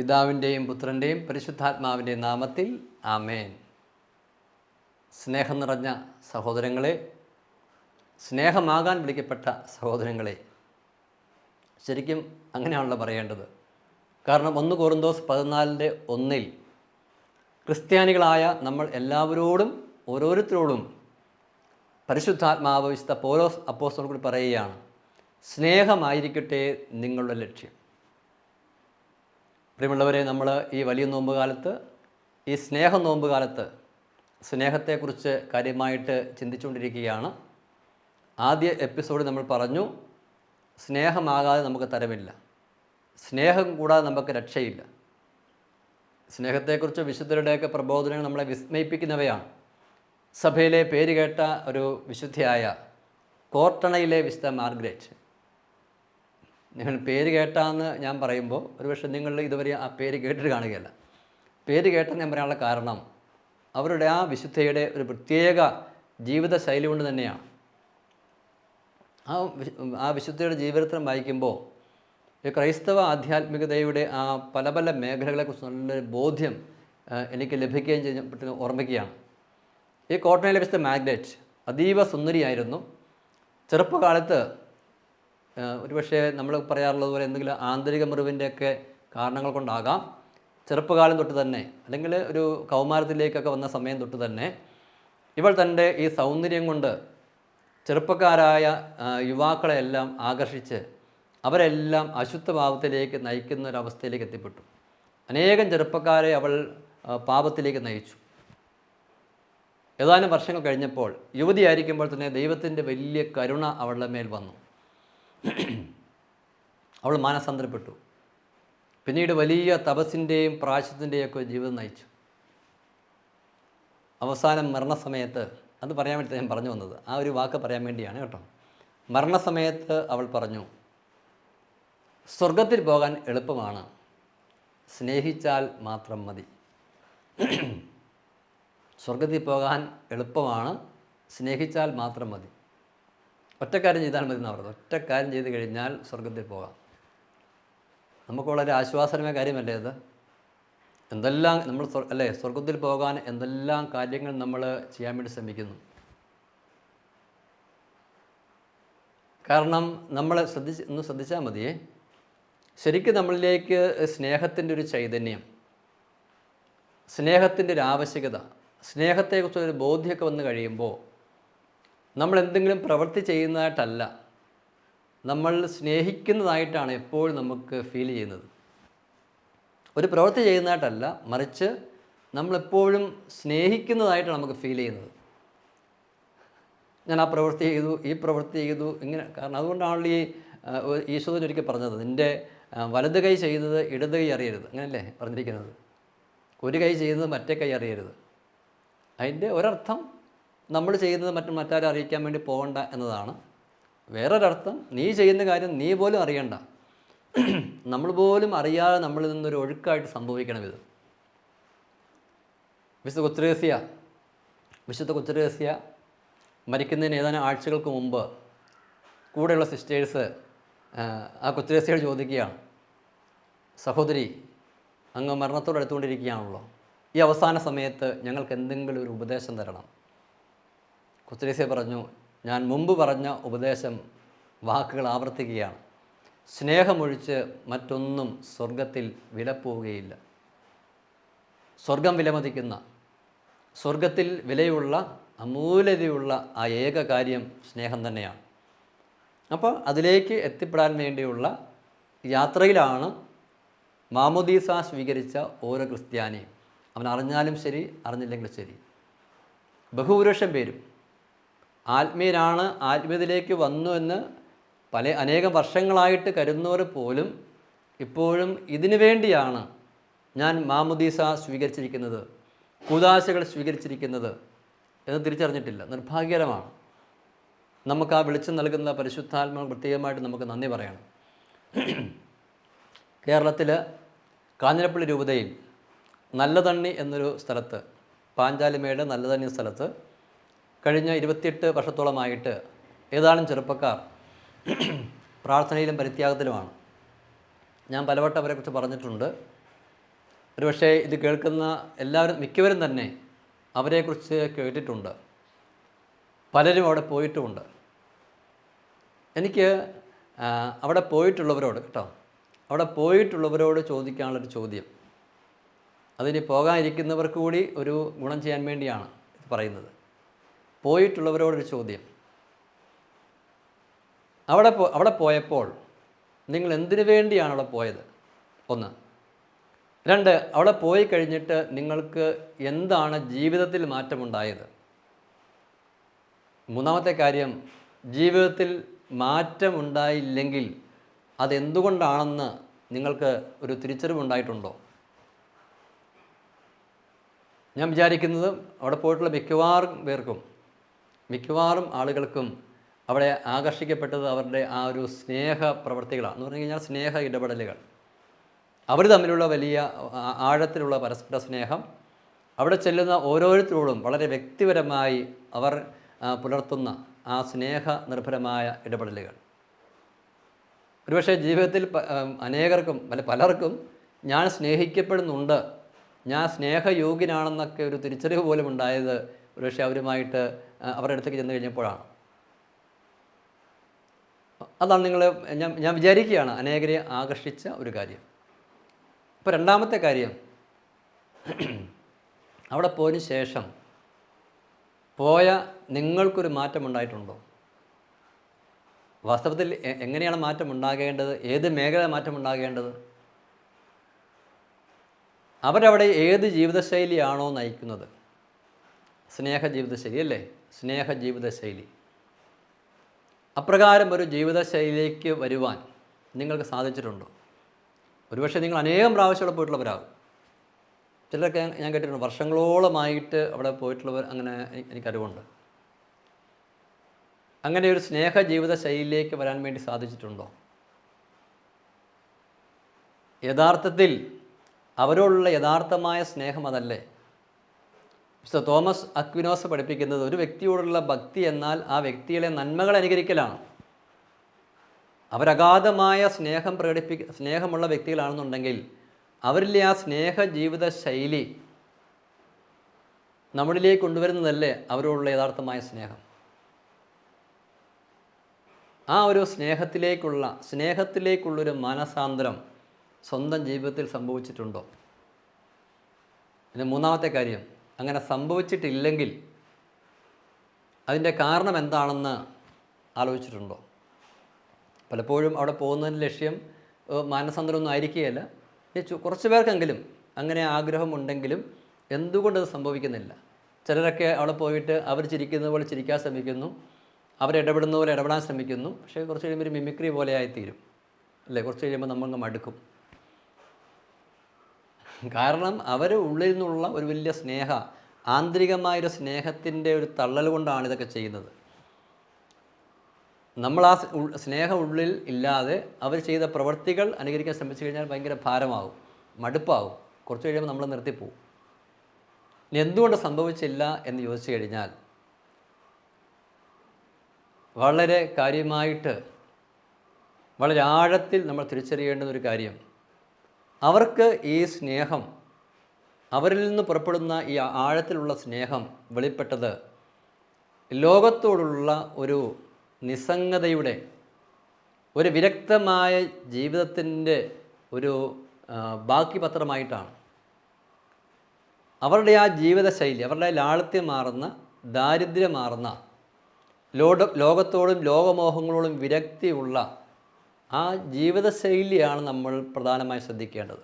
പിതാവിന്റെയും പുത്രന്റെയും പരിശുദ്ധാത്മാവിന്റെയും നാമത്തിൽ ആമേൻ. സ്നേഹം നിറഞ്ഞ സഹോദരങ്ങളെ സ്നേഹമാകാൻ വിളിക്കപ്പെട്ട സഹോദരങ്ങളെ ശരിക്കും അങ്ങനെയാണല്ലോ പറയേണ്ടത്. കാരണം ഒന്ന് കോറിന്തോസ് പതിനാലിന്റെ ഒന്നിൽ ക്രിസ്ത്യാനികളായ നമ്മൾ എല്ലാവരോടും ഓരോരുത്തരോടും പരിശുദ്ധാത്മാവ് വിശുദ്ധ പോലോസ് അപ്പോസ്റ്റോൾ കൂടി പറയുകയാണ് സ്നേഹമായിരിക്കട്ടെ നിങ്ങളുടെ ലക്ഷ്യം. പ്രിയമുള്ളവരെ നമ്മൾ ഈ വലിയ നോമ്പ് കാലത്ത് ഈ സ്നേഹ നോമ്പ് കാലത്ത് സ്നേഹത്തെക്കുറിച്ച് കാര്യമായിട്ട് ചിന്തിച്ചുകൊണ്ടിരിക്കുകയാണ്. ആദ്യ എപ്പിസോഡ് നമ്മൾ പറഞ്ഞു സ്നേഹമാകാതെ നമുക്ക് തരമില്ല. സ്നേഹം കൂടാതെ നമുക്ക് രക്ഷയില്ല. സ്നേഹത്തെക്കുറിച്ച് വിശുദ്ധരുടെയൊക്കെ പ്രബോധനങ്ങൾ നമ്മളെ വിസ്മയിപ്പിക്കുന്നവയാണ്. സഭയിലെ പേര് കേട്ട ഒരു വിശുദ്ധിയായ കോർട്ടണയിലെ വിശുദ്ധ മാർഗ്രറ്റ്. നിങ്ങൾ പേര് കേട്ടാന്ന് ഞാൻ പറയുമ്പോൾ ഒരുപക്ഷെ നിങ്ങൾ ഇതുവരെ ആ പേര് കേട്ടിട്ട് കാണുകയല്ല. പേര് കേട്ടെന്ന് ഞാൻ പറയാനുള്ള കാരണം അവരുടെ ആ വിശുദ്ധയുടെ ഒരു പ്രത്യേക ജീവിത ശൈലി കൊണ്ട് തന്നെയാണ്. ആ ആ വിശുദ്ധയുടെ ജീവിതത്തിലും വായിക്കുമ്പോൾ ഈ ക്രൈസ്തവ ആധ്യാത്മികതയുടെ ആ പല പല മേഖലകളെക്കുറിച്ച് നല്ലൊരു ബോധ്യം എനിക്ക് ലഭിക്കുകയും ചെയ്യപ്പെട്ട ഓർമ്മിക്കുകയാണ്. ഈ കോട്ടണിലെ വിശുദ്ധ മാഗ്നറ്റ് അതീവ സുന്ദരിയായിരുന്നു. ചെറുപ്പകാലത്ത് ഒരുപക്ഷെ നമ്മൾ പറയാറുള്ളത് പോലെ എന്തെങ്കിലും ആന്തരിക മുറിവിന്റെയൊക്കെ കാരണങ്ങൾ കൊണ്ടാകാം. ചെറുപ്പകാലം തൊട്ട് തന്നെ അല്ലെങ്കിൽ ഒരു കൗമാരത്തിലേക്കൊക്കെ വന്ന സമയം തൊട്ട് തന്നെ ഇവൾ തന്റെ ഈ സൗന്ദര്യം കൊണ്ട് ചെറുപ്പക്കാരായ യുവാക്കളെയെല്ലാം ആകർഷിച്ച് അവരെല്ലാം അശുദ്ധഭാവത്തിലേക്ക് നയിക്കുന്ന ഒരു അവസ്ഥയിലേക്ക് എത്തിപ്പെട്ടു. അനേകം ചെറുപ്പക്കാരെ അവൾ പാപത്തിലേക്ക് നയിച്ചു. ഏതാനും വർഷങ്ങൾ കഴിഞ്ഞപ്പോൾ യുവതിയായിരിക്കുമ്പോൾ തന്നെ ദൈവത്തിന്റെ വലിയ കരുണ അവളുടെ മേൽ വന്നു. അവൾ മാനസാന്തരപ്പെട്ടു. പിന്നീട് വലിയ തപസ്സിന്റെയും പ്രാശത്തിന്റെയും ഒക്കെ ജീവിതം നയിച്ചു. അവസാനം മരണസമയത്ത് അത് പറയാൻ വേണ്ടി ഞാൻ പറഞ്ഞു വന്നത്. ആ ഒരു വാക്ക് പറയാൻ വേണ്ടിയാണ് കേട്ടോ. മരണസമയത്ത് അവൾ പറഞ്ഞു സ്വർഗത്തിൽ പോകാൻ എളുപ്പമാണ്. സ്നേഹിച്ചാൽ മാത്രം മതി. സ്വർഗത്തിൽ പോകാൻ എളുപ്പമാണ്. സ്നേഹിച്ചാൽ മാത്രം മതി. ഒറ്റക്കാര്യം ചെയ്താൽ മതി എന്നാണ് പറഞ്ഞത് ഒറ്റക്കാര്യം ചെയ്ത് കഴിഞ്ഞാൽ സ്വർഗത്തിൽ പോകാം. നമുക്ക് വളരെ ആശ്വാസനമായ കാര്യമല്ലേ അത്? എന്തെല്ലാം നമ്മൾ അല്ലേ സ്വർഗത്തിൽ പോകാൻ എന്തെല്ലാം കാര്യങ്ങൾ നമ്മൾ ചെയ്യാൻ വേണ്ടി ശ്രമിക്കുന്നു. കാരണം നമ്മൾ ശ്രദ്ധിച്ച് ഒന്ന് ശ്രദ്ധിച്ചാൽ മതിയേ. ശരിക്കും നമ്മളിലേക്ക് സ്നേഹത്തിന്റെ ഒരു ചൈതന്യം സ്നേഹത്തിന്റെ ഒരു ആവശ്യകത സ്നേഹത്തെക്കുറിച്ചൊരു ബോധ്യമൊക്കെ വന്നു കഴിയുമ്പോൾ നമ്മൾ എന്തെങ്കിലും പ്രവൃത്തി ചെയ്യുന്നതായിട്ടല്ല. നമ്മൾ സ്നേഹിക്കുന്നതായിട്ടാണ് എപ്പോഴും നമുക്ക് ഫീൽ ചെയ്യുന്നത്. ഒരു പ്രവൃത്തി ചെയ്യുന്നതായിട്ടല്ല മറിച്ച് നമ്മളെപ്പോഴും സ്നേഹിക്കുന്നതായിട്ടാണ് നമുക്ക് ഫീൽ ചെയ്യുന്നത്. ഞാൻ ആ പ്രവൃത്തി ചെയ്തു ഈ പ്രവൃത്തി ചെയ്തു ഇങ്ങനെ. കാരണം അതുകൊണ്ടാണല്ലോ ഈ ഈശോദൻ ഒരിക്കൽ പറഞ്ഞത് നിന്റെ വലത് കൈ ചെയ്തത് ഇടത് കൈ അറിയരുത്. അങ്ങനല്ലേ പറഞ്ഞിരിക്കുന്നത്? ഒരു കൈ ചെയ്യുന്നത് മറ്റേ കൈ അറിയരുത്. അതിന്റെ ഒരർത്ഥം നമ്മൾ ചെയ്യുന്നത് മറ്റും മറ്റാരും അറിയിക്കാൻ വേണ്ടി പോകണ്ട എന്നതാണ്. വേറൊരർത്ഥം നീ ചെയ്യുന്ന കാര്യം നീ പോലും അറിയണ്ട. നമ്മൾ പോലും അറിയാതെ നമ്മളിൽ നിന്നൊരു ഒഴുക്കായിട്ട് സംഭവിക്കണം ഇത്. വിശുദ്ധ കുത്രേസ്യ വിശുദ്ധ കുത്രേസ്യ മരിക്കുന്നതിന് ഏതാനും ആഴ്ചകൾക്ക് മുമ്പ് കൂടെയുള്ള സിസ്റ്റേഴ്സ് ആ കുത്രേസ്യയോട് ചോദിക്കുകയാണ്. സഹോദരി അങ്ങ് മരണത്തോട് അടുത്തുകൊണ്ടിരിക്കുകയാണല്ലോ ഈ അവസാന സമയത്ത് ഞങ്ങൾക്ക് എന്തെങ്കിലും ഒരു ഉപദേശം തരണം. കുത്രേസ്യ പറഞ്ഞു ഞാൻ മുമ്പ് പറഞ്ഞ ഉപദേശം വാക്കുകൾ ആവർത്തിക്കുകയാണ്. സ്നേഹമൊഴിച്ച് മറ്റൊന്നും സ്വർഗത്തിൽ വിലപ്പോവുകയില്ല. സ്വർഗം വിലമതിക്കുന്ന സ്വർഗത്തിൽ വിലയുള്ള അമൂല്യതയുള്ള ആ ഏക കാര്യം സ്നേഹം തന്നെയാണ്. അപ്പോൾ അതിലേക്ക് എത്തിപ്പെടാൻ വേണ്ടിയുള്ള യാത്രയിലാണ് മാമുദീസ സ്വീകരിച്ച ഓരോ ക്രിസ്ത്യാനിയും. അവൻ അറിഞ്ഞാലും ശരി അറിഞ്ഞില്ലെങ്കിലും ശരി. ബഹുഭൂരിപക്ഷം പേരും ആത്മീയരാണ് ആത്മീയതയിലേക്ക് വന്നു എന്ന് പല അനേകം വർഷങ്ങളായിട്ട് കരുതുന്നവർ പോലും ഇപ്പോഴും ഇതിനു വേണ്ടിയാണ് ഞാൻ മാമുദീസ സ്വീകരിച്ചിരിക്കുന്നത് കൂതാശകൾ സ്വീകരിച്ചിരിക്കുന്നത് എന്ന് തിരിച്ചറിഞ്ഞിട്ടില്ല. നിർഭാഗ്യകരമാണ്. നമുക്ക് ആ വെളിച്ചം നൽകുന്ന പരിശുദ്ധാത്മാവ് പ്രത്യേകമായിട്ട് നമുക്ക് നന്ദി പറയണം. കേരളത്തിൽ കാഞ്ഞിരപ്പള്ളി രൂപതയിൽ നല്ലതണ്ണി എന്നൊരു സ്ഥലത്ത് പാഞ്ചാലിമേട് നല്ലതണ്ണി സ്ഥലത്ത് കഴിഞ്ഞ ഇരുപത്തിയെട്ട് വർഷത്തോളമായിട്ട് ഏതാനും ചെറുപ്പക്കാർ പ്രാർത്ഥനയിലും പരിത്യാഗത്തിലുമാണ്. ഞാൻ പലവട്ടം അവരെക്കുറിച്ച് പറഞ്ഞിട്ടുണ്ട്. ഒരുപക്ഷെ ഇത് കേൾക്കുന്ന എല്ലാവരും മിക്കവരും തന്നെ അവരെക്കുറിച്ച് കേട്ടിട്ടുണ്ട്. പലരും അവിടെ പോയിട്ടുമുണ്ട്. എനിക്ക് അവിടെ പോയിട്ടുള്ളവരോട് കേട്ടോ അവിടെ പോയിട്ടുള്ളവരോട് ചോദിക്കാനുള്ളൊരു ചോദ്യം. അതിന് പോകാനിരിക്കുന്നവർക്ക് കൂടി ഒരു ഗുണം ചെയ്യാൻ വേണ്ടിയാണ് ഇത് പറയുന്നത്. പോയിട്ടുള്ളവരോടൊരു ചോദ്യം. അവിടെ പോ അവിടെ പോയപ്പോൾ നിങ്ങൾ എന്തിനു വേണ്ടിയാണ് അവിടെ പോയത്? ഒന്ന്. രണ്ട് അവിടെ പോയി കഴിഞ്ഞിട്ട് നിങ്ങൾക്ക് എന്താണ് ജീവിതത്തിൽ മാറ്റമുണ്ടായത്? മൂന്നാമത്തെ കാര്യം ജീവിതത്തിൽ മാറ്റമുണ്ടായില്ലെങ്കിൽ അതെന്തുകൊണ്ടാണെന്ന് നിങ്ങൾക്ക് ഒരു തിരിച്ചറിവുണ്ടായിട്ടുണ്ടോ? ഞാൻ വിചാരിക്കുന്നത് അവിടെ പോയിട്ടുള്ള മിക്കവാറും പേർക്കും മിക്കവാറും ആളുകൾക്കും അവിടെ ആകർഷിക്കപ്പെട്ടത് അവരുടെ ആ ഒരു സ്നേഹ പ്രവർത്തികളാണ്. എന്ന് പറഞ്ഞു കഴിഞ്ഞാൽ സ്നേഹ ഇടപെടലുകൾ. അവർ തമ്മിലുള്ള വലിയ ആഴത്തിലുള്ള പരസ്പര സ്നേഹം അവിടെ ചെല്ലുന്ന ഓരോരുത്തരോടും വളരെ വ്യക്തിപരമായി അവർ പുലർത്തുന്ന ആ സ്നേഹ നിർഭരമായ ഇടപെടലുകൾ. ഒരുപക്ഷെ ജീവിതത്തിൽ അനേകർക്കും അല്ല പലർക്കും ഞാൻ സ്നേഹിക്കപ്പെടുന്നുണ്ട് ഞാൻ സ്നേഹയോഗ്യനാണെന്നൊക്കെ ഒരു തിരിച്ചറിവ് പോലും ഉണ്ടായത് ഒരുപക്ഷെ അവരുമായിട്ട് അവരുടെ അടുത്തേക്ക് ചെന്ന് കഴിഞ്ഞപ്പോഴാണ്. അതാണ് നിങ്ങൾ ഞാൻ ഞാൻ വിചാരിക്കുകയാണ് അനേകരെ ആകർഷിച്ച ഒരു കാര്യം. ഇപ്പോൾ രണ്ടാമത്തെ കാര്യം അവിടെ പോയതിന് ശേഷം പോയ നിങ്ങൾക്കൊരു മാറ്റം ഉണ്ടായിട്ടുണ്ടോ? വാസ്തവത്തിൽ എങ്ങനെയാണ് മാറ്റം ഉണ്ടാകേണ്ടത്? ഏത് മേഖല മാറ്റം ഉണ്ടാകേണ്ടത്? അവരവിടെ ഏത് ജീവിതശൈലിയാണോ നയിക്കുന്നത്? സ്നേഹ ജീവിതശൈലി അല്ലേ? സ്നേഹ ജീവിതശൈലി അപ്രകാരം ഒരു ജീവിതശൈലിയിലേക്ക് വരുവാൻ നിങ്ങൾക്ക് സാധിച്ചിട്ടുണ്ടോ? ഒരുപക്ഷെ നിങ്ങൾ അനേകം പ്രാവശ്യം അവിടെ പോയിട്ടുള്ളവരാകും. ചിലരൊക്കെ ഞാൻ- കേട്ടിട്ടുണ്ട് വർഷങ്ങളോളമായിട്ട് അവിടെ പോയിട്ടുള്ളവർ അങ്ങനെ എനി- എനിക്കറിവുണ്ട് അങ്ങനെ ഒരു സ്നേഹ ജീവിത ശൈലിയിലേക്ക് വരാൻ വേണ്ടി സാധിച്ചിട്ടുണ്ടോ? യഥാർത്ഥത്തിൽ അവരോടുള്ള യഥാർത്ഥമായ സ്നേഹം അതല്ലേ? മിസ്റ്റർ തോമസ് അക്വിനോസ് പഠിപ്പിക്കുന്നത് ഒരു വ്യക്തിയോടുള്ള ഭക്തി എന്നാൽ ആ വ്യക്തിയിലെ നന്മകൾ അനുകരിക്കലാണ്. അവരഗാധമായ സ്നേഹം പ്രകടിപ്പി സ്നേഹമുള്ള വ്യക്തികളാണെന്നുണ്ടെങ്കിൽ അവരിലെ ആ സ്നേഹ ജീവിത ശൈലി നമ്മളിലേക്ക് കൊണ്ടുവരുന്നതല്ലേ അവരോടുള്ള യഥാർത്ഥമായ സ്നേഹം? ആ ഒരു സ്നേഹത്തിലേക്കുള്ള സ്നേഹത്തിലേക്കുള്ളൊരു മാനസാന്തരം സ്വന്തം ജീവിതത്തിൽ സംഭവിച്ചിട്ടുണ്ടോ? പിന്നെ മൂന്നാമത്തെ കാര്യം. അങ്ങനെ സംഭവിച്ചിട്ടില്ലെങ്കിൽ അതിന്റെ കാരണം എന്താണെന്ന് ആലോചിച്ചിട്ടുണ്ടോ? പലപ്പോഴും അവിടെ പോകുന്നതിന്റെ ലക്ഷ്യം മാനസാന്തരമൊന്നും ആയിരിക്കുകയല്ല. കുറച്ച് പേർക്കെങ്കിലും അങ്ങനെ ആഗ്രഹമുണ്ടെങ്കിലും എന്തുകൊണ്ടത് സംഭവിക്കുന്നില്ല? ചിലരൊക്കെ അവിടെ പോയിട്ട് അവർ ചിരിക്കുന്ന പോലെ ചിരിക്കാൻ ശ്രമിക്കുന്നു അവരിടപെടുന്ന പോലെ ഇടപെടാൻ ശ്രമിക്കുന്നു പക്ഷേ കുറച്ച് കഴിയുമ്പോൾ ഒരു മിമിക്രി പോലെ ആയിത്തീരും. അല്ലേ? കുറച്ച് കഴിയുമ്പോൾ നമ്മങ്ങ് മടുക്കും. കാരണം അവർ ഉള്ളിൽ നിന്നുള്ള ഒരു വലിയ സ്നേഹ ആന്തരികമായൊരു സ്നേഹത്തിന്റെ ഒരു തള്ളൽ കൊണ്ടാണ് ഇതൊക്കെ ചെയ്യുന്നത്. നമ്മൾ ആ സ്നേഹം ഉള്ളിൽ ഇല്ലാതെ അവർ ചെയ്ത പ്രവൃത്തികൾ അനുകരിക്കാൻ ശ്രമിച്ചു കഴിഞ്ഞാൽ ഭയങ്കര ഭാരമാവും മടുപ്പാവും കുറച്ച് കഴിയുമ്പോൾ നമ്മൾ നിർത്തിപ്പോവും. ഇനി എന്തുകൊണ്ട് സംഭവിച്ചില്ല എന്ന് ചോദിച്ചു കഴിഞ്ഞാൽ വളരെ കാര്യമായിട്ട് വളരെ ആഴത്തിൽ നമ്മൾ തിരിച്ചറിയേണ്ടുന്ന ഒരു കാര്യം അവർക്ക് ഈ സ്നേഹം അവരിൽ നിന്ന് പുറപ്പെടുന്ന ഈ ആഴത്തിലുള്ള സ്നേഹം വെളിപ്പെട്ടത് ലോകത്തോടുള്ള ഒരു നിസ്സംഗതയുടെ ഒരു വിരക്തമായ ജീവിതത്തിന്റെ ഒരു ബാക്കി പത്രമായിട്ടാണ് അവരുടെ ആ ജീവിതശൈലി അവരുടെ ലാളിത്യം ലാളിത്യമാർന്ന ദാരിദ്ര്യമാർന്ന ലോക ലോകത്തോടും ലോകമോഹങ്ങളോടും വിരക്തിയുള്ള ആ ജീവിതശൈലിയാണ് നമ്മൾ പ്രധാനമായി ശ്രദ്ധിക്കേണ്ടത്.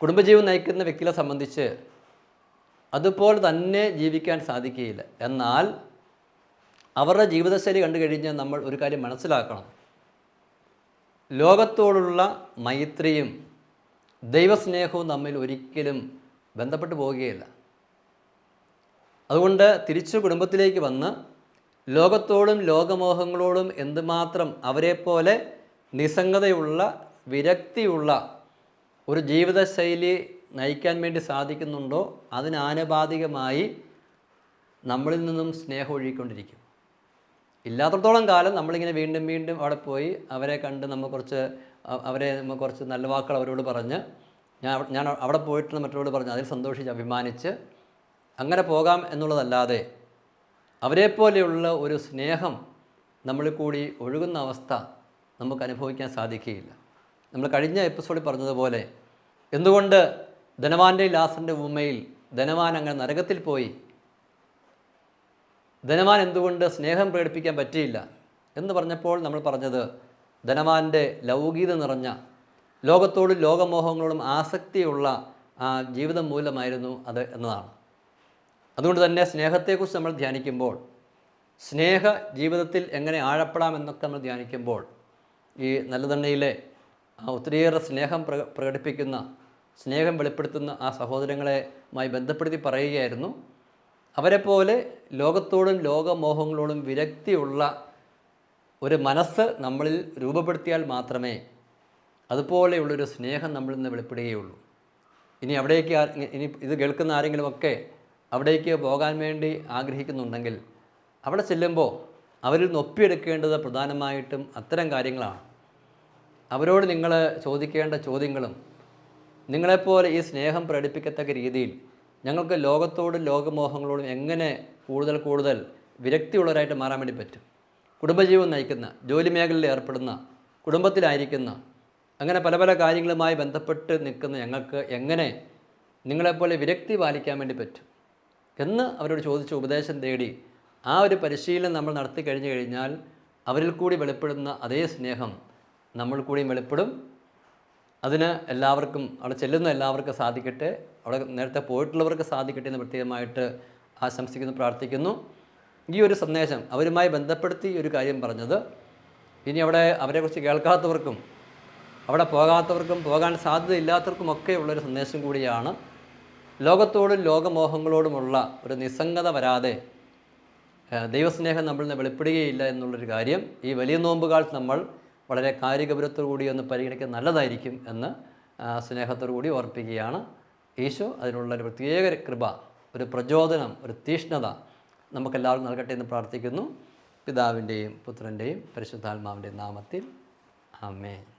കുടുംബജീവൻ നയിക്കുന്ന വ്യക്തികളെ സംബന്ധിച്ച് അതുപോലെ തന്നെ ജീവിക്കാൻ സാധിക്കുകയില്ല. എന്നാൽ അവരുടെ ജീവിതശൈലി കണ്ടു കഴിഞ്ഞാൽ നമ്മൾ ഒരു കാര്യം മനസ്സിലാക്കണം. ലോകത്തോടുള്ള മൈത്രിയും ദൈവസ്നേഹവും തമ്മിൽ ഒരിക്കലും ബന്ധപ്പെട്ടു പോവുകയില്ല. അതുകൊണ്ട് തിരിച്ചു കുടുംബത്തിലേക്ക് വന്ന് ലോകത്തോടും ലോകമോഹങ്ങളോടും എന്തുമാത്രം അവരെപ്പോലെ നിസ്സംഗതയുള്ള വിരക്തിയുള്ള ഒരു ജീവിതശൈലി നയിക്കാൻ വേണ്ടി സാധിക്കുന്നുണ്ടോ? അതിനാനുപാതികമായി നമ്മളിൽ നിന്നും സ്നേഹം ഒഴുകിക്കൊണ്ടിരിക്കും. ഇല്ലാത്തടത്തോളം കാലം നമ്മളിങ്ങനെ വീണ്ടും വീണ്ടും അവിടെ പോയി അവരെ കണ്ട് നമ്മൾ കുറച്ച് അവരെ നമ്മൾ കുറച്ച് നല്ല വാക്കുകൾ അവരോട് പറഞ്ഞ് ഞാൻ ഞാൻ അവിടെ പോയിട്ട് മറ്റവരോട് പറഞ്ഞു അതിൽ സന്തോഷിച്ച് അഭിമാനിച്ച് അങ്ങനെ പോകാം എന്നുള്ളതല്ലാതെ അവരെപ്പോലെയുള്ള ഒരു സ്നേഹം നമ്മളിൽ കൂടി ഒഴുകുന്ന അവസ്ഥ നമുക്ക് അനുഭവിക്കാൻ സാധിക്കുകയില്ല. നമ്മൾ കഴിഞ്ഞ എപ്പിസോഡിൽ പറഞ്ഞതുപോലെ എന്തുകൊണ്ട് ധനവാന്റെ ലാസറിന്റെ ഉമ്മയിൽ ധനവാൻ അങ്ങനെ നരകത്തിൽ പോയി? ധനവാൻ എന്തുകൊണ്ട് സ്നേഹം പ്രകടിപ്പിക്കാൻ പറ്റിയില്ല? എന്ന് പറഞ്ഞപ്പോൾ നമ്മൾ പറഞ്ഞത് ധനവാന്റെ ലൗകികത നിറഞ്ഞ ലോകത്തോടും ലോകമോഹങ്ങളോടും ആസക്തിയുള്ള ജീവിതം മൂലമായിരുന്നു അത് എന്നതാണ്. അതുകൊണ്ട് തന്നെ സ്നേഹത്തെക്കുറിച്ച് നമ്മൾ ധ്യാനിക്കുമ്പോൾ സ്നേഹ ജീവിതത്തിൽ എങ്ങനെ ആഴപ്പെടാം എന്നൊക്കെ നമ്മൾ ധ്യാനിക്കുമ്പോൾ ഈ നല്ലതെണ്ണയിലെ ഒത്തിരിയേറെ സ്നേഹം പ്ര പ്രകടിപ്പിക്കുന്ന സ്നേഹം വെളിപ്പെടുത്തുന്ന ആ സഹോദരങ്ങളെമായി ബന്ധപ്പെടുത്തി പറയുകയായിരുന്നു. അവരെപ്പോലെ ലോകത്തോടും ലോകമോഹങ്ങളോടും വിരക്തിയുള്ള ഒരു മനസ്സ് നമ്മളിൽ രൂപപ്പെടുത്തിയാൽ മാത്രമേ അതുപോലെയുള്ളൊരു സ്നേഹം നമ്മളിൽ നിന്ന് വെളിപ്പെടുകയുള്ളൂ. ഇനി അവിടേക്ക് ഇനി ഇത് കേൾക്കുന്ന ആരെങ്കിലുമൊക്കെ അവിടേക്ക് പോകാൻ വേണ്ടി ആഗ്രഹിക്കുന്നുണ്ടെങ്കിൽ അവിടെ ചെല്ലുമ്പോൾ അവരിൽ നിന്ന് ഒപ്പിയെടുക്കേണ്ടത് പ്രധാനമായിട്ടും അത്തരം കാര്യങ്ങളാണ്. അവരോട് നിങ്ങൾ ചോദിക്കേണ്ട ചോദ്യങ്ങളും നിങ്ങളെപ്പോലെ ഈ സ്നേഹം പ്രകടിപ്പിക്കത്തക്ക രീതിയിൽ ഞങ്ങൾക്ക് ലോകത്തോടും ലോകമോഹങ്ങളോടും എങ്ങനെ കൂടുതൽ കൂടുതൽ വിരക്തിയുള്ളവരായിട്ട് മാറാൻ വേണ്ടി പറ്റും? കുടുംബജീവൻ നയിക്കുന്ന ജോലി മേഖലയിൽ ഏർപ്പെടുന്ന കുടുംബത്തിലായിരിക്കുന്ന അങ്ങനെ പല പല കാര്യങ്ങളുമായി ബന്ധപ്പെട്ട് നിൽക്കുന്ന ഞങ്ങൾക്ക് എങ്ങനെ നിങ്ങളെപ്പോലെ വിരക്തി പാലിക്കാൻ വേണ്ടി പറ്റും? എന്ന് അവരോട് ചോദിച്ച് ഉപദേശം തേടി ആ ഒരു പരിശീലനം നമ്മൾ നടത്തി കഴിഞ്ഞു കഴിഞ്ഞാൽ അവരിൽ കൂടി വെളിപ്പെടുന്ന അതേ സ്നേഹം നമ്മൾ കൂടിയും വെളിപ്പെടും. അതിന് എല്ലാവർക്കും അവിടെ ചെല്ലുന്ന എല്ലാവർക്കും സാധിക്കട്ടെ. അവിടെ നേരത്തെ പോയിട്ടുള്ളവർക്ക് സാധിക്കട്ടെ എന്ന് പ്രത്യേകമായിട്ട് ആശംസിക്കുന്നു പ്രാർത്ഥിക്കുന്നു. ഈ ഒരു സന്ദേശം അവരുമായി ബന്ധപ്പെടുത്തി ഒരു കാര്യം പറഞ്ഞത്. ഇനി അവിടെ അവരെക്കുറിച്ച് കേൾക്കാത്തവർക്കും അവിടെ പോകാത്തവർക്കും പോകാൻ സാധ്യതയില്ലാത്തവർക്കും ഒക്കെ ഉള്ളൊരു സന്ദേശം കൂടിയാണ് ലോകത്തോടും ലോകമോഹങ്ങളോടുമുള്ള ഒരു നിസ്സംഗത വരാതെ ദൈവസ്നേഹം നമ്മളിൽ നിന്ന് വെളിപ്പെടുകയില്ല എന്നുള്ളൊരു കാര്യം ഈ വലിയ നോമ്പുകാലത്ത് നമ്മൾ വളരെ കാര്യഗൗരവത്തോടു കൂടി ഒന്ന് പരിഗണിക്കാൻ നല്ലതായിരിക്കും എന്ന് സ്നേഹത്തോടു കൂടി ഓർപ്പിക്കുകയാണ്. ഈശോ അതിനുള്ള ഒരു പ്രത്യേക കൃപ ഒരു പ്രചോദനം ഒരു തീഷ്ണത നമുക്കെല്ലാവർക്കും നൽകട്ടെ എന്ന് പ്രാർത്ഥിക്കുന്നു. പിതാവിന്റെയും പുത്രന്റെയും പരിശുദ്ധാത്മാവിന്റെയും നാമത്തിൽ ആമേൻ.